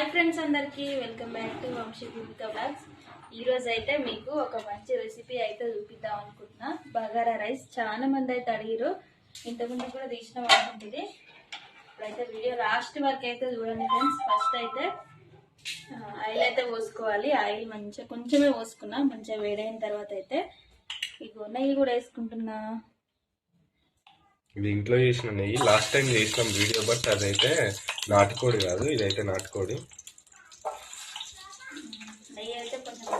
Hi friends అందరికీ welcome back to Vamshi Gupta vlogs ఈరోజు అయితే మీకు ఒక మంచి రెసిపీ అయితే చూపిద్దాం అనుకుంటున్నా. బగారా రైస్ చాలా మంది అయితే అడిగిరు ఇంతకుముందు కూడా తీసిన అనుకుంటుంది. ఇప్పుడైతే వీడియో లాస్ట్ వరకు అయితే చూడండి ఫ్రెండ్స్. ఫస్ట్ అయితే ఆయిల్ అయితే పోసుకోవాలి. ఆయిల్ మంచిగా కొంచెమే పోసుకున్నా మంచిగా వేడైన తర్వాత అయితే ఇగో నెయ్యి కూడా వేసుకుంటున్నా. ఇది ఇంట్లో చేసిన నెయ్యి. లాస్ట్ టైం చేసినాం వీడియో బట్ అదైతే నాటుకోడి కాదు ఇదైతే నాటుకోడి. నెయ్యి అయితే కొంచెం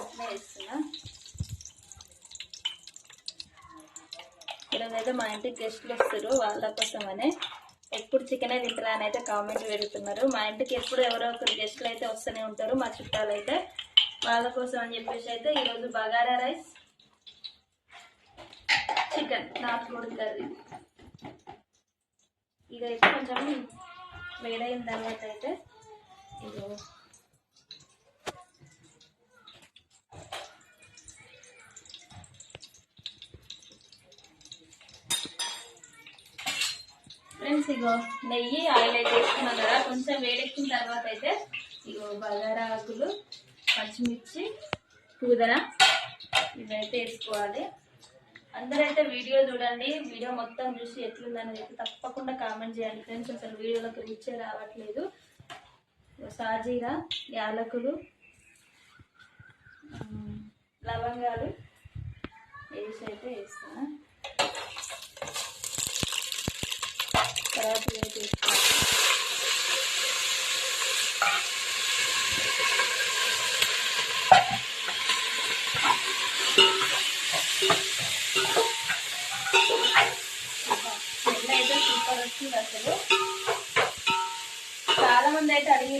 అయితే మా ఇంటికి గెస్ట్లు వస్తారు వాళ్ళ కోసమనే. ఎప్పుడు చికెనే తింటారా అని అయితే కామెంట్ పెడుతున్నారు. మా ఇంటికి ఎప్పుడు ఎవరో ఒకరు గెస్ట్లు అయితే వస్తూనే ఉంటారు మా చుట్టాలు అయితే. వాళ్ళ కోసం అని చెప్పేసి అయితే ఈరోజు బగారా రైస్ చికెన్ నాటుకోడి కర్రీ. ఇదైతే కొంచెం వేడైన తర్వాత అయితే ఇది ఫ్రెండ్స్ ఇగో నెయ్యి ఆయిల్ అయితే వేసుకున్నాం కదా కొంచెం వేడెక్కిన తర్వాత అయితే ఇగో బగారా ఆకులు పచ్చిమిర్చి పూదన ఇవైతే వేసుకోవాలి. అందరైతే వీడియో చూడండి. వీడియో మొత్తం చూసి ఎట్లుందని చెప్పి తప్పకుండా కామెంట్ చేయండి. ఫ్రెండ్స్ అసలు వీడియోలోకి రుచే రావట్లేదు. సాజీగా సాజీరా యాలకులు లవంగాలు వేసి అయితే వేస్తాను తర్వాత వేస్తాను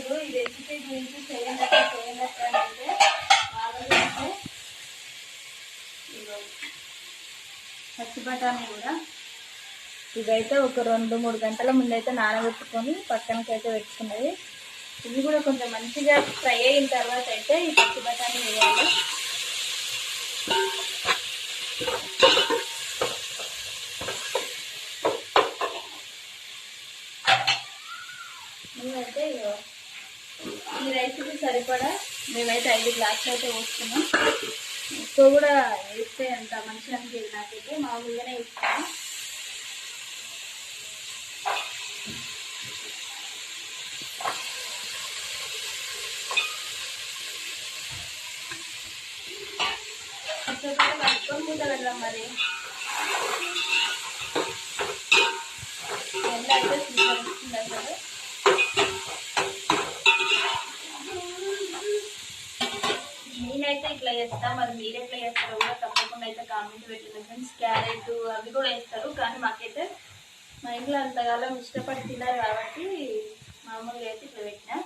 మీరు ఈ రెసిపీ గురించి చేయండి చేయండి అంటే అని అయితే పచ్చి బఠానీ కూడా. ఇదైతే ఒక రెండు మూడు గంటల ముందైతే నానబెట్టుకొని పక్కనకి అయితే పెట్టుకున్నది. ఇది కూడా కొంచెం మంచిగా ఫ్రై అయిన తర్వాత అయితే ఈ పచ్చి బఠానీ వేయాలి మేమైతే ఇగో ఈ రైస్కి సరిపడా? మేమైతే ఐదు గ్లాసులు అయితే పోస్తున్నాం ఎక్కువ కూడా వేస్తే అంత మంచిగా అనిపించదు నాకైతే. మామూలుగానే ఇస్తాను కొంచెం మూత పెడదాం మరి. ఎండ అయితే సూపర్ వస్తుంది అసలు. నేనైతే ఇట్లా చేస్తా మరి మీరు ఎట్లా చేస్తారో కూడా తప్పకుండా అయితే కామెంట్ పెట్టండి ఫ్రెండ్స్ క్యారెట్ అవి కూడా వేస్తారు కానీ మాకైతే మా ఇంట్లో అంతకాలం ఇష్టపడి తిన్నారు కాబట్టి మామూలుగా అయితే ఇట్లా పెట్టినా.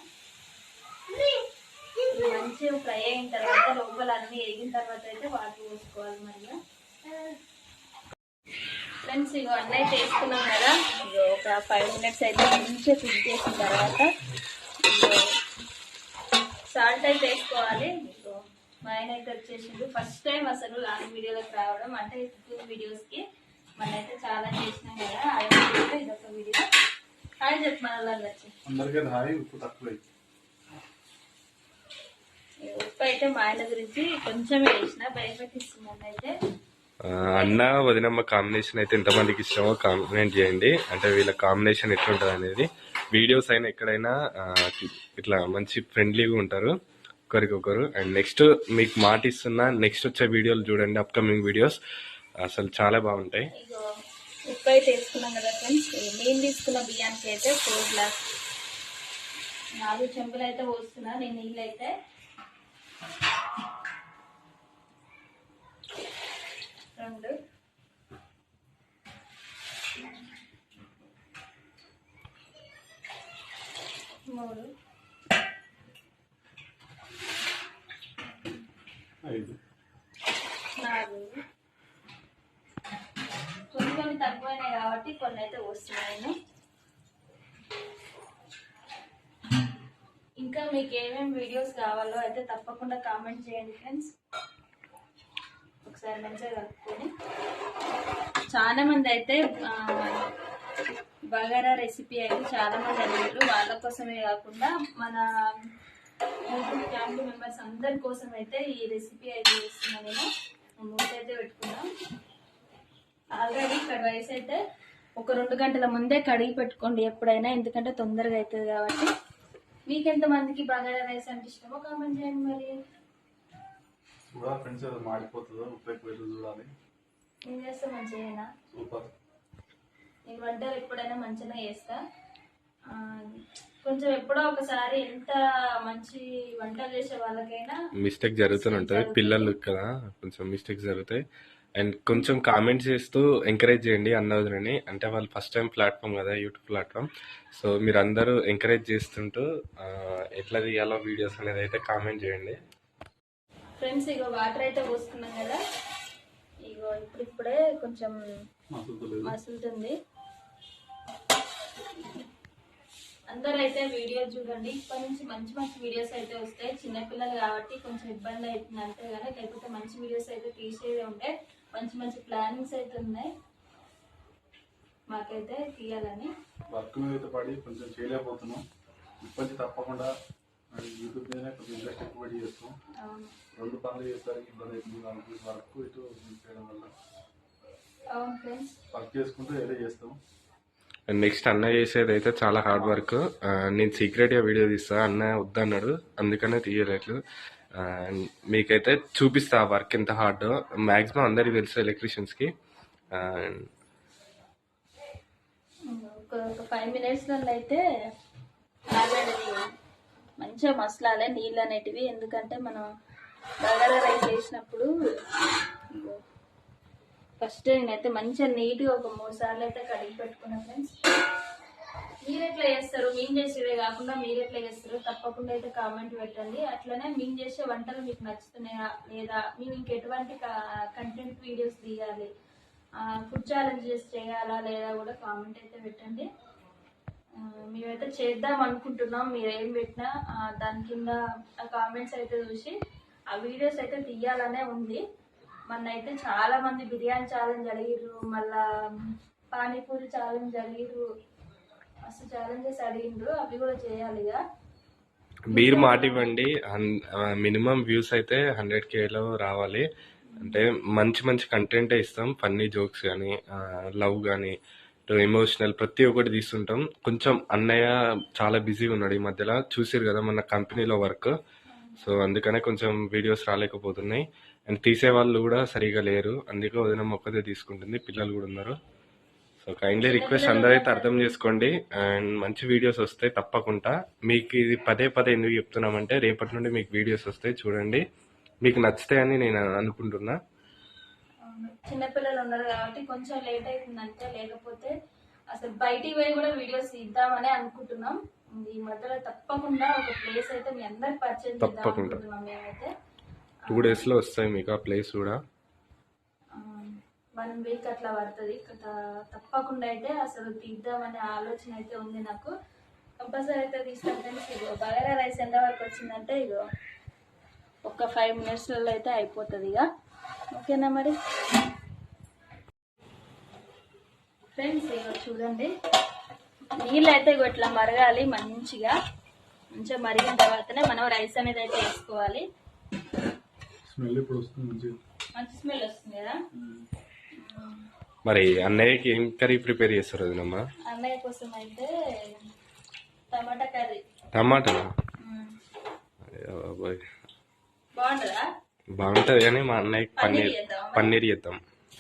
మంచిగా ఫ్రై అయిన తర్వాత లోపల అన్నీ వేగిన తర్వాత అయితే వాటర్ పోసుకోవాలి మరి ఫ్రెండ్స్ ఇగో అన్నీ అయితే వేసుకున్నాం కదా. ఒక ఫైవ్ మినిట్స్ అయితే మంచిగా కుక్ చేసిన తర్వాత సాల్ట్ అయితే వేసుకోవాలి. మా ఆయన అయితే వచ్చేసిండు. ఫస్ట్ టైం అసలు లాంగ్ వీడియోలోకి రావడం. అంటే టూ వీడియోస్కి మన అయితే చాలా చేసినాం కదా. ఆయన వీడియో ఇదొక వీడియో. హాయ్ చెప్పు మన వచ్చి అందరికీ హాయి ఉప్పు తక్కువ. ఉప్పు అయితే మా ఆయన గురించి కొంచెమే వేసిన భయపెట్టిస్తున్నాను అయితే. ఆ, అన్న వదినమ్మ కాంబినేషన్ అయితే ఎంతమందికి ఇష్టమో కామెంట్ చేయండి. అంటే వీళ్ళ కాంబినేషన్ ఎట్లుంటుంది అనేది వీడియోస్ అయినా ఎక్కడైనా ఆ, ఇట్లా మంచి ఫ్రెండ్లీగా ఉంటారు. ఒకరికొకరు అండ్ నెక్స్ట్ మీకు మాట ఇస్తున్నా నెక్స్ట్ వచ్చే వీడియోలు చూడండి అప్కమింగ్ వీడియోస్ అసలు చాలా బాగుంటాయి. ఉప్పు అయితే వేసుకున్నాం కదా ఫ్రెండ్స్ నేను తీసుకున్న బియ్యానికి అయితే ఫోర్ గ్లాస్ నాలుగు చెంబులు అయితే పోస్తున్నా నేను నీళ్ళు అయితే రెండు. మూడు ఐదు నాలుగు కొన్ని తక్కువైనాయి కాబట్టి కొన్ని అయితే వస్తున్నాయి ఇంకా మీకు ఏమేమి వీడియోస్ కావాలో అయితే తప్పకుండా కామెంట్ చేయండి ఫ్రెండ్స్ ఒకసారి మంచిగా కలుపుకొని చాలా మంది అయితే బగారా రెసిపీ అయితే చాలా మంది అడిగారు. వాళ్ళ కోసమే కాకుండా మన ఫ్యామిలీ మెంబర్స్ అందరి కోసం అయితే ఈ రెసిపీ అయితే చేస్తున్నాను నేను మూత అయితే పెట్టుకున్నాం ఆల్రెడీ ఇక్కడ రైస్ అయితే ఒక రెండు గంటల ముందే కడిగి పెట్టుకోండి ఎప్పుడైనా ఎందుకంటే తొందరగా అవుతుంది కాబట్టి. మీకు ఎంతమందికి బగారా రైస్ అంటే ఇష్టమో కామెంట్ చేయండి మరి. ఫ్రెండ్స్ మాడిపోతుందో చూడాలి. చేస్తే మంచిగా సూపర్. నేను వంటలు ఎప్పుడైనా మంచిగా చేస్తా. కొంచెం ఎప్పుడో ఒకసారి ఎంత మంచి వంటలు చేసే వాళ్ళకైనా మిస్టేక్ జరుగుతూనే ఉంటుంది. పిల్లలు కదా కొంచెం మిస్టేక్స్ జరుగుతాయి. అండ్ కొంచెం కామెంట్స్ చేస్తూ ఎంకరేజ్ చేయండి అన్నవదిని అంటే వాళ్ళు ఫస్ట్ టైం ప్లాట్ఫామ్ కదా యూట్యూబ్ ప్లాట్ఫామ్ సో మీరు అందరూ ఎంకరేజ్ చేస్తుంటూ ఎట్లా తీయాలో వీడియోస్ అనేది అయితే కామెంట్ చేయండి. ఫ్రెండ్స్ ఇగో వాటర్ అయితే పోసుకున్నాం కదా. ఇగో ఇప్పుడిప్పుడే కొంచెం మసలు లేదు మసులుతుంది. అందరూ అయితే వీడియో చూడండి. ఇప్పటి నుంచి మంచి మంచి వీడియోస్ అయితే వస్తాయి. చిన్నపిల్లలు కాబట్టి కొంచెం ఇబ్బంది అవుతుంది అంతే కానీ లేకపోతే మంచి వీడియోస్ అయితే తీసేది ఉంటే మంచి మంచి ప్లానింగ్స్ అయితే ఉన్నాయి. మాకైతే తీయాలని. వర్క్ మీద అయితే పడి కొంచెం చేయలేకపోతున్నాం. ఇప్పటి తప్పకుండా యూట్యూబ్ మీదనే కొంచెం ఇంట్రెస్ట్ ఎక్కువ పెట్టి చేస్తాం. రెండు పనులు చేసేసరికి ఇబ్బంది అవుతుంది వర్క్ ఇటు చేయడం వల్ల వర్క్ చేసుకుంటూ ఏదో చేస్తాం. అండ్ నెక్స్ట్ అన్న చేసేది అయితే చాలా హార్డ్ వర్క్ uh, నేను సీక్రెట్గా వీడియో తీస్తా. అన్న వద్దన్నాడు. అందుకనే తీయలేదు. Uh, మీకైతే చూపిస్తా ఆ వర్క్ ఎంత హార్డ్ మ్యాక్సిమం అందరికి తెలుసు ఎలక్ట్రీషియన్స్కి uh, ఒక ఫైవ్ మినిట్స్లలో అయితే ఆల్రెడీ మంచిగా మసలాలే నీళ్ళు అనేటివి. ఎందుకంటే మనం బగారా రైస్ చేసినప్పుడు ఫస్ట్ నేనైతే మంచిగా నీట్గా ఒక మూడు సార్లు అయితే కడిగి పెట్టుకున్నా ఫ్రెండ్స్. మీరు ఎట్లా చేస్తారు? మేము చేసేవే కాకుండా మీరు ఎట్లా చేస్తారు? తప్పకుండా అయితే కామెంట్ పెట్టండి. అట్లనే మేము చేసే వంటలు మీకు నచ్చుతున్నాయా లేదా? మేము ఇంకెటువంటి కంటెంట్ వీడియోస్ తీయాలి? ఫుడ్ ఛాలెంజెస్ చేయాలా లేదా కూడా కామెంట్ అయితే పెట్టండి. మేమైతే చేద్దాం అనుకుంటున్నాం. మీరు ఏం పెట్టినా దాని కింద ఆ కామెంట్స్ అయితే చూసి ఆ వీడియోస్ అయితే తీయాలనే ఉంది. మొన్న అయితే చాలా మంది బిర్యానీ ఛాలెంజ్ అడిగిర్రు మళ్ళా పానీపూరి ఛాలెంజ్ అడిగిర్రు మస్తు ఛాలెంజెస్ అడిగిండ్రు అవి కూడా చేయాలి ఇక. మీరు మాట ఇవ్వండి మినిమం వ్యూస్ అయితే హండ్రెడ్ కేలో రావాలి. అంటే మంచి మంచి కంటెంటే ఇస్తాం ఫన్నీ జోక్స్ కానీ లవ్ కానీ ఎమోషనల్ ప్రతి ఒక్కటి తీస్తుంటాం. కొంచెం అన్నయ్య చాలా బిజీగా ఉన్నాడు ఈ మధ్యలో చూసారు కదా మన కంపెనీలో వర్క్ సో అందుకనే కొంచెం వీడియోస్ రాలేకపోతున్నాయి. అండ్ తీసే వాళ్ళు కూడా సరిగా లేరు. అందుకే వదిన ఒక్కదే తీసుకుంటుంది. పిల్లలు కూడా ఉన్నారు. సో కైండ్లీ రిక్వెస్ట్ అందరైతే అర్థం చేసుకోండి. అండ్ మంచి వీడియోస్ వస్తాయి తప్పకుండా. మీకు ఇది పదే పదే ఎందుకు చెప్తున్నామంటే రేపటి నుండి మీకు వీడియోస్ వస్తాయి చూడండి. మీకు నచ్చుతాయని నేను అనుకుంటున్నా. చిన్నపిల్లలు ఉన్నారు కాబట్టి కొంచెం లేట్ అవుతుందంటే లేకపోతే అసలు బయటికి పోయి కూడా వీడియోస్ ఇద్దామని అనుకుంటున్నాం. ఈ మధ్యలో తప్పకుండా ఒక ప్లేస్ అయితే మీ అందరికి పరిచయం చేద్దాం తప్పకుండా. అనుకుంటున్నాం మేమైతే. టూ డేస్లో వస్తాయి మీకు ఆ ప్లేస్ కూడా. వన్ వీక్ అట్లా పడుతుంది. తప్పకుండా అయితే అసలు తీద్దామనే ఆలోచన అయితే ఉంది నాకు. కంపల్సరీ అయితే తీస్తాను ఫ్రెండ్స్. ఇగో బగారా రైస్ ఎంత వరకు వచ్చిందంటే ఇగో ఒక ఫైవ్ మినిట్స్లలో అయితే అయిపోతుంది ఇక ఓకేనా మరి? ఫ్రెండ్స్ ఇగో చూడండి. నీళ్ళు అయితే ఇగో ఇట్లా మరగాలి మంచిగా. మంచిగా మరిగిన తర్వాతనే మనం రైస్ అనేది అయితే వేసుకోవాలి. స్మెల్ ఇప్పుడు వస్తుంది మంచి స్మెల్ వస్తుంది కదా? మరి అన్నయ్యకి ఏం కర్రీ ప్రిపేర్ చేస్తారు వదినమ్మ? అన్నయ్య కోసం అయితే టమాటా కర్రీ. టమాటా. బాగుంటుందా? బాగుంటది కానీ మా అన్నయ్యకి పన్నీర్ పన్నీర్ చేద్దాం.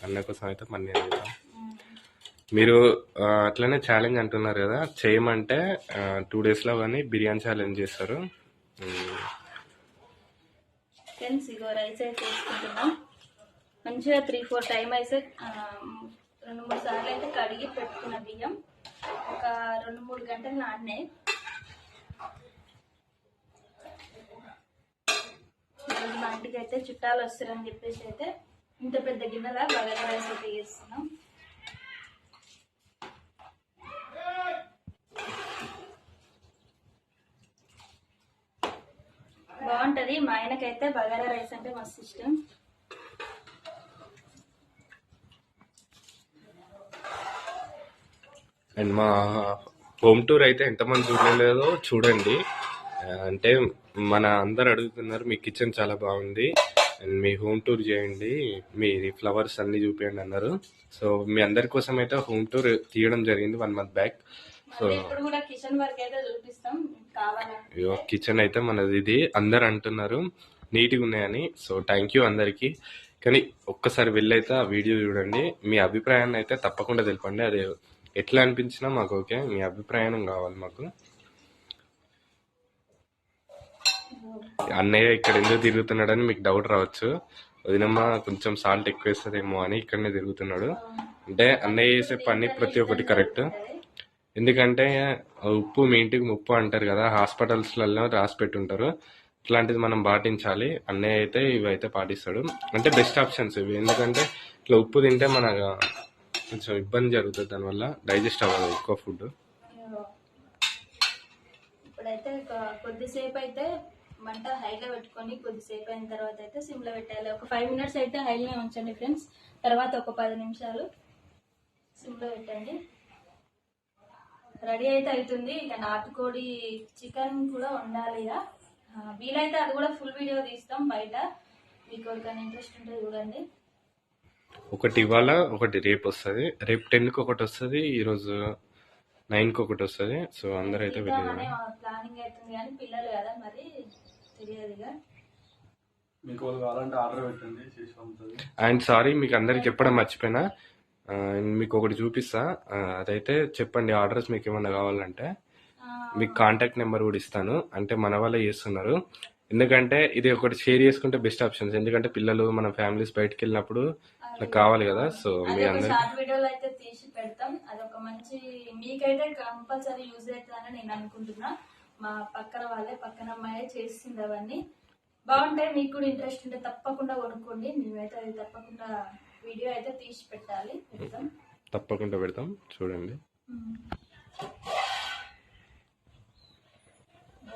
అన్నయ్య కోసం అయితే పన్నీర్ చేద్దాం. మీరు అట్లనే ఛాలెంజ్ అంటున్నారు కదా చేయమంటే టూ డేస్లో కానీ బిర్యానీ ఛాలెంజ్ చేస్తారు. ఫ్రెండ్స్ ఇగో రైస్ అయితే వేసుకుంటున్నాం. మంచిగా త్రీ ఫోర్ టైం అయితే రెండు మూడు సార్లు అయితే కడిగి పెట్టుకున్న బియ్యం. ఒక రెండు మూడు గంటలు నాన్నే ఈరోజు మా ఇంటికి అయితే చుట్టాలు వస్తారని చెప్పేసి అయితే ఇంత పెద్ద గిన్నెలా బగారా రైస్ అయితే చేస్తున్నాం బాగుంటది. మా ఆయనకైతే బగారా రైస్ అంటే మస్తు ఇష్టం. అండ్ మా హోమ్ టూర్ అయితే ఎంతమంది చూడలేదో చూడండి. అంటే మన అందరు అడుగుతున్నారు మీ కిచెన్ చాలా బాగుంది. అండ్ మీ హోమ్ టూర్ చేయండి. మీ ఫ్లవర్స్ అన్ని చూపించండి అన్నారు. సో మీ అందరి కోసం అయితే హోమ్ టూర్ తీయడం జరిగింది one month back. So kitchen అయితే మనది ఇది. అందరు అంటున్నారు నీట్గా ఉన్నాయని. సో థ్యాంక్ యూ అందరికీ. కానీ ఒక్కసారి వెళ్ళైతే ఆ వీడియో చూడండి. మీ అభిప్రాయాన్ని అయితే తప్పకుండా తెలపండి. అది ఎట్లా అనిపించినా మాకు ఓకే. మీ అభిప్రాయం కావాలి మాకు. అన్నయ్య ఇక్కడ ఎందుకు తిరుగుతున్నాడని మీకు డౌట్ రావచ్చు. వదినమ్మ కొంచెం సాల్ట్ ఎక్కువ వేస్తుందేమో అని ఇక్కడనే తిరుగుతున్నాడు. అంటే అన్నయ్య చేసే పని ప్రతి ఒక్కటి కరెక్ట్ ఎందుకంటే ఉప్పు మీ ఇంటికి ముప్పు అంటారు కదా హాస్పిటల్స్లలో రాసి పెట్టుంటారు. ఇట్లాంటిది మనం పాటించాలి. అన్నయ్య అయితే ఇవి అయితే పాటిస్తాడు. అంటే బెస్ట్ ఆప్షన్స్ ఇవి. ఎందుకంటే ఇట్లా ఉప్పు తింటే మన కొంచెం ఇబ్బంది జరుగుతుంది దానివల్ల. డైజెస్ట్ అవ్వదు ఎక్కువ ఫుడ్. ఇప్పుడైతే కొద్దిసేపు అయితే మంట హైలో పెట్టుకొని కొద్దిసేపు అయిన తర్వాత అయితే సిమ్లో పెట్టాలి ఒక ఫైవ్ మినిట్స్ అయితే హైలోనే ఉంచండి ఫ్రెండ్స్. తర్వాత ఒక పది నిమిషాలు సిమ్లో పెట్టండి. రెడీ అయితే అవుతుంది. ఇక నాటుకోడి చికెన్ కూడా ఉండాలి ఇక. వీలైతే అది కూడా ఫుల్ వీడియో తీస్తాం బయట. మీకు ఎవరికైనా ఇంట్రెస్ట్ ఉంటే చూడండి. ఒకటి ఇవాళ ఒకటి రేపు వస్తుంది. రేపు టెన్కి ఒకటి వస్తుంది ఈరోజు నైన్కి ఒకటి వస్తుంది. సో అందరూ అయితే ప్లానింగ్ అవుతుంది కానీ పిల్లలు కదా మరి మీకు కావాలంటే ఆర్డర్ పెట్టండి అండ్ సారీ మీకు అందరికి చెప్పడం మర్చిపోయినా. మీకు ఒకటి చూపిస్తా. అదైతే చెప్పండి ఆర్డర్స్ మీకు ఏమన్నా కావాలంటే మీకు కాంటాక్ట్ నెంబర్ కూడా ఇస్తాను. అంటే మన వాళ్ళే చేస్తున్నారు. ఎందుకంటే ఇది ఒకటి షేర్ చేసుకుంటే బెస్ట్ ఆప్షన్స్. ఎందుకంటే పిల్లలు మన ఫ్యామిలీస్ బయటకు వెళ్ళినప్పుడు ఇట్లా కావాలి కదా సో మీ అది ఒక అందరికి షార్ట్ వీడియోలో అయితే తీసి పెడతాం. అదొక మంచి మీకైతే కంపల్సరీ యూజ్ అవుతుందని నేను అనుకుంటున్నా. మా పక్కన వాళ్ళే పక్కన అమ్మాయి అవన్నీ. బాగుంటాయి మీకు కూడా ఇంట్రెస్ట్ ఉంటే తప్పకుండా కొనుక్కోండి. మేమైతే అది తప్పకుండా వీడియో అయితే తీసి పెట్టాలి. పెడతాం. తప్పకుండా పెడతాం. చూడండి.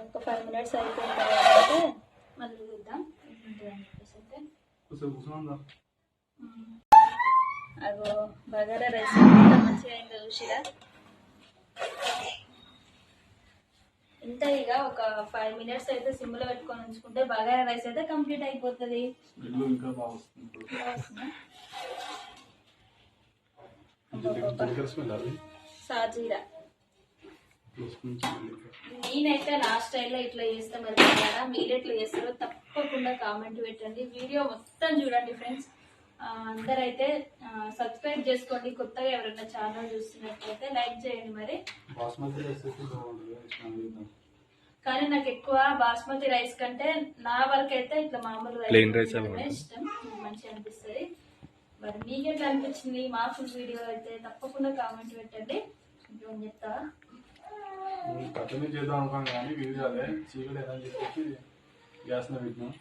ఒక ఫైవ్ మినిట్స్ అయిపోయిన తర్వాత అయితే మళ్ళీ చూద్దాం. అగో బగారా రైస్ మంచిగా అయిందో చూసిరా? ఇంత ఇక ఒక ఫైవ్ మినిట్స్ అయితే సిమ్లో పెట్టుకొని ఉంచుకుంటే బగారా రైస్ అయితే కంప్లీట్ అయిపోతుంది. సాజీరా. నేనైతే నా స్టైల్లో ఇట్లా చేస్తా మరి. బగారా మీరు ఎట్లా చేస్తారో తప్పకుండా కామెంట్ పెట్టండి. వీడియో మొత్తం చూడండి ఫ్రెండ్స్ అందరైతే సబ్స్క్రైబ్ చేసుకోండి. కొత్తగా ఎవరైనా ఛానల్ చూస్తున్నట్లయితే లైక్ చేయండి మరి. రైస్. కానీ నాకు ఎక్కువ బాస్మతి రైస్ కంటే నా వరకు అయితే ఇట్లా మామూలు తినడమే బాగుంటుంది. ఇష్టం. మంచిగా అనిపిస్తుంది. మరి మీకు ఎట్లా అనిపించింది? మా ఫుల్ వీడియో అయితే తప్పకుండా కామెంట్ పెట్టండి. ఇంకేం చెప్తావా? కట్టెని చేద్దాం అనుకోం కానీ వీలు అదే. చీకటి ఏదని చెప్పేసి గ్యాస్ పెట్టినాం.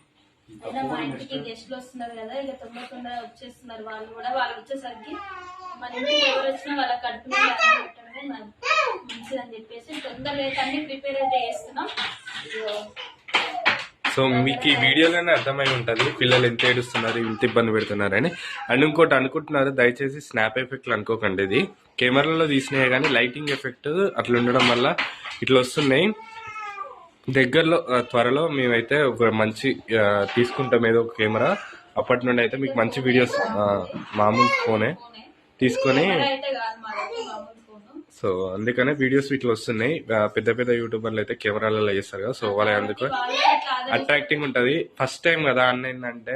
అయినా మా ఇంటికి గెస్ట్లు వస్తున్నారు కదా ఇక తొందర తొందర వచ్చేస్తున్నారు. వాళ్ళు కూడా వాళ్ళు వచ్చేసరికి మన ఇంటికి ఎవరు వచ్చినా వాళ్ళ కడుపు పెట్టడమే మంచిదని చెప్పేసి తొందరగా అయితే అన్ని ప్రిపేర్ అయితే చేస్తున్నాం. సో మీకు ఈ వీడియోలోనే అర్థమై ఉంటుంది పిల్లలు ఎంత ఏడుస్తున్నారు ఇంత ఇబ్బంది పెడుతున్నారని. అండ్ ఇంకోటి అనుకుంటున్నారు దయచేసి స్నాప్ ఎఫెక్ట్లు అనుకోకండి ఇది. కెమెరాలో తీసినాయి కానీ లైటింగ్ ఎఫెక్ట్ అట్లా ఉండడం వల్ల ఇట్లా వస్తున్నాయి. దగ్గరలో త్వరలో మేమైతే ఒక మంచి తీసుకుంటాం ఏదో ఒక కెమెరా. అప్పటి నుండి అయితే మీకు మంచి వీడియోస్ మామూలు ఫోనే తీసుకొని కెమెరా అయితే కాదు మాది మామూలు ఫోను సో అందుకనే వీడియోస్ ఇట్లా వస్తున్నాయి. పెద్ద పెద్ద యూట్యూబర్లు అయితే కెమెరాలలో చేస్తారు కదా. సో వాళ్ళ అందుకు అట్రాక్టింగ్ ఉంటుంది. ఫస్ట్ టైం కదా అన్న ఏంటంటే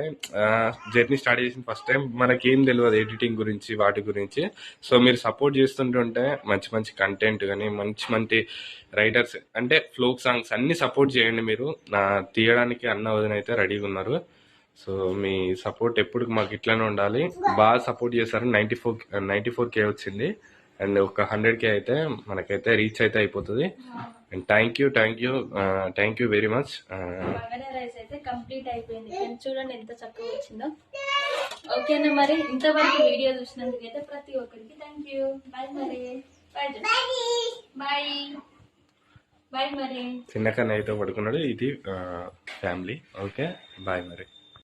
జర్నీ స్టార్ట్ చేసిన ఫస్ట్ టైం మనకి ఏం తెలియదు ఎడిటింగ్ గురించి వాటి గురించి. సో మీరు సపోర్ట్ చేస్తుంటుంటే మంచి మంచి కంటెంట్ కానీ మంచి మంచి రైటర్స్ అంటే ఫ్లోక్ సాంగ్స్ అన్ని సపోర్ట్ చేయండి మీరు. నా తీయడానికి అన్న వదిన అయితే రెడీగా ఉన్నారు. సో మీ సపోర్ట్ ఎప్పుడు మాకు ఇట్లానే ఉండాలి. బాగా సపోర్ట్ చేశారు. Ninety four ninety four K వచ్చింది. అండ్ ఒక హండ్రెడ్ కే అయితే మనకైతే రీచ్ అయితే అయిపోతుంది. And thank you thank you thank you very much rice అయితే కంప్లీట్ అయిపోయింది. చూడండి ఎంత చక్కగా వచ్చిందో. ఓకేనా మరి ఇంతవరకు వీడియో చూసినందుకు అయితే ప్రతి ఒక్కరికి థ్యాంక్ యూ బాయ్ మరి. బాయ్ బాయ్ బాయ్ మరి. చిన్నకన్న అయితే పడుకున్నాడు. ఇది ఫ్యామిలీ ఓకే బాయ్ మరి.